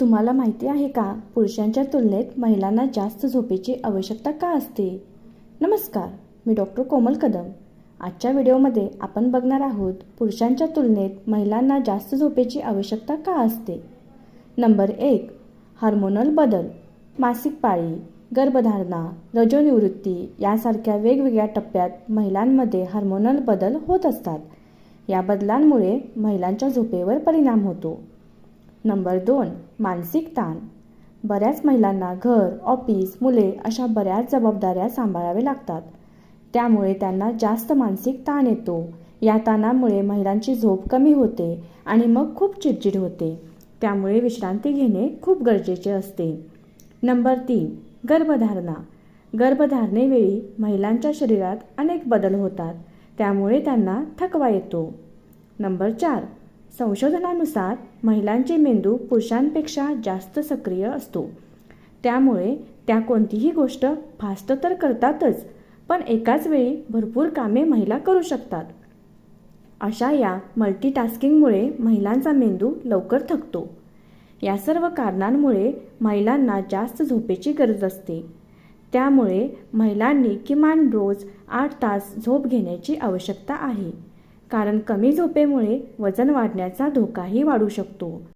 तुम्हाला माहिती आहे का? पुरुषांच्या तुलनेत महिलांना जास्त झोपेची आवश्यकता का असते? नमस्कार मी डॉक्टर कोमल कदम. आजच्या व्हिडिओमध्ये आपण बघणार आहोत पुरुषांच्या तुलनेत महिलांना जास्त झोपेची आवश्यकता का असते? नंबर एक हार्मोनल बदल. मासिक पाळी गर्भधारणा रजोनिवृत्ती यासारख्या वेगवेगळ्या टप्प्यात महिलांमध्ये हार्मोनल बदल होत असतात. या बदलांमुळे महिलांच्या झोपेवर परिणाम होतो. नंबर दोन मानसिक ताण. बऱ्याच महिलांना घर ऑफिस मुले अशा बऱ्याच जबाबदाऱ्या सांभाळावे लागतात. त्यामुळे त्यांना जास्त मानसिक ताण येतो. या ताणामुळे महिलांची झोप कमी होते आणि मग खूप चिडचिड होते. त्यामुळे विश्रांती घेणे खूप गरजेचे असते. नंबर तीन गर्भधारणा. गर्भधारणेवेळी महिलांच्या शरीरात अनेक बदल होतात. त्यामुळे त्यांना थकवा येतो. नंबर चार संशोधनानुसार महिलांचे मेंदू पुरुषांपेक्षा जास्त सक्रिय असतो. त्यामुळे त्या कोणतीही गोष्ट फास्ट तर करतातच पण एकाच वेळी भरपूर कामे महिला करू शकतात. अशा या मल्टीटास्किंगमुळे महिलांचा मेंदू लवकर थकतो. या सर्व कारणांमुळे महिलांना जास्त झोपेची गरज असते. त्यामुळे महिलांनी किमान रोज आठ तास झोप घेण्याची आवश्यकता आहे. कारण कमी झोपेमुळे वजन वाढण्याचा धोकाही वाढू शकतो.